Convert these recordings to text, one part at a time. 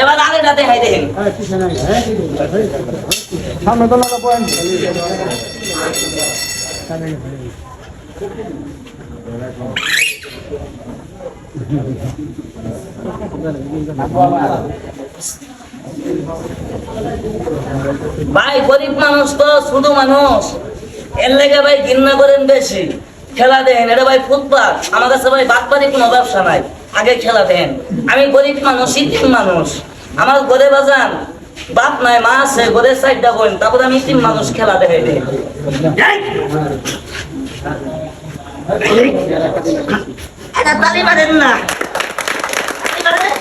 এবার আগেটা দেখাই দেখেন সামনে তো লাগা পয়েন্ট ভাই গরিব মানুষ তো শুধু মানুষ। এর লেগে ভাই ঘৃণা করেন বেশি। খেলা দেন। এটা ভাই ফুটপাত। আমার কাছে ভাই বাটপারি কোনো ব্যবসা নাই। আগে খেলা দেন। আমি গরিব মানুষ ইতিম মানুষ। আমার ঘরে বাজান বাপ নাই মা আছে ঘরে সাইডটা বোন। তারপরে আমি ইতিম মানুষ খেলা দেখাই দেয় এটা তালি মারেন না তালি মারেন।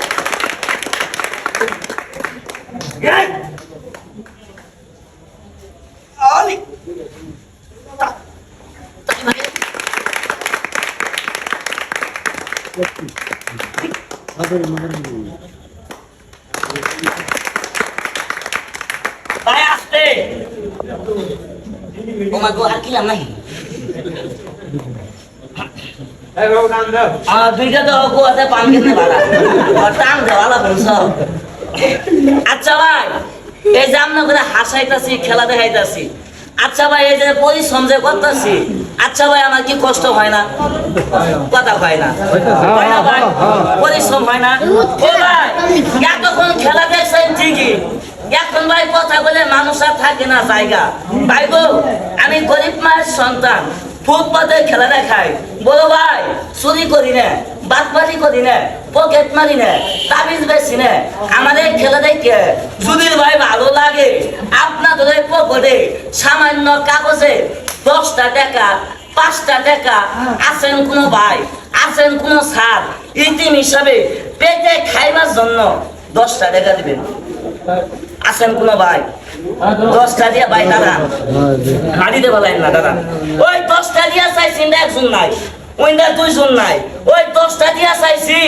এই! Ali. Ta- taলি মারেন। ভাই আসতে ও মা গো আর কি লাম নাই আমার দুইটা তো গো আছে পান কিনে ভাড়া আর টান দে ভালো বলছ আচ্ছা ভাই, এই যে আমরা করে হাসাইতাছি, খেলা দেখাইতাছি। আচ্ছা ভাই, এই যে পরিশ্রম যে করতেছি আচ্ছা ভাই, আমার কি কষ্ট হয় না? কথা হয় না। ভাই, পরিশ্রম হয় না। ও ভাই, এতক্ষণ খেলা দেখছেন ঠিকই। এখন ভাই কথা বলে মানুষ আর থাকে না জায়গা। ভাই গো, আমি গরিব মায়ের সন্তান। ফুটপাতে খেলা দেখাই। বলো ভাই, চুরি করি না বাদবাজি করি না, পকেট মারি না। তাবিজ বেশি না। আমাদের খেলা দেখে যদি ভাই ভালো লাগে আপনাদের পকেটে সামান্য কাগজে দশটা টাকা পাঁচটা টাকা আছেন কোনো ভাই আছেন কোনো সার ইতিম হিসাবে পেটে খাইবার জন্য দশটা টাকা দিবেন। আছেন কোনো ভাই? দশটা দিয়ে ভাই দাদা। মাটিতে বলেন না দাদা। ওই দশটা দিয়া চাইছি না একজন নাই। ওইটা দুইজন নাই। ওই দশটা দিয়া চাইছি।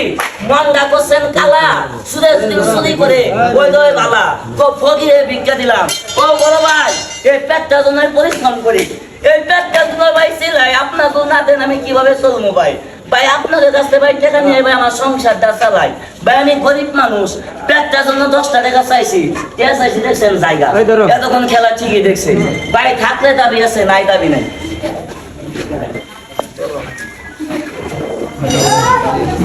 মনটা করছেন কালা সুদে চুরি করে ওই দই বালা। তো ফকিরে ভিক্ষা দিলাম। ও বড় ভাই এই পেটটা জন্য পরিশ্রম করি। এই পেটটা জন্য ভাই সিলাই। আপনার তো না দেন আমি কীভাবে চলবো ভাই? ভাই আপনাদের কাছ ভাই টাকা নিয়ে ভাই আমার সংসারটা চালাই। ভাই আমি গরিব মানুষ। পেটটার জন্য দশটা টাকা চাইছি। চাইছি দেখছেন জায়গা। এতক্ষণ খেলা ঠিকই দেখছে। ভাই থাকলে দাবি আছে নাই দাবি নাই।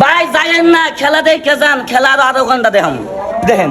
ভাই যাইয়েন না খেলা দেখে যান খেলার আরও ঘণ্টা দেখাম। দেখেন।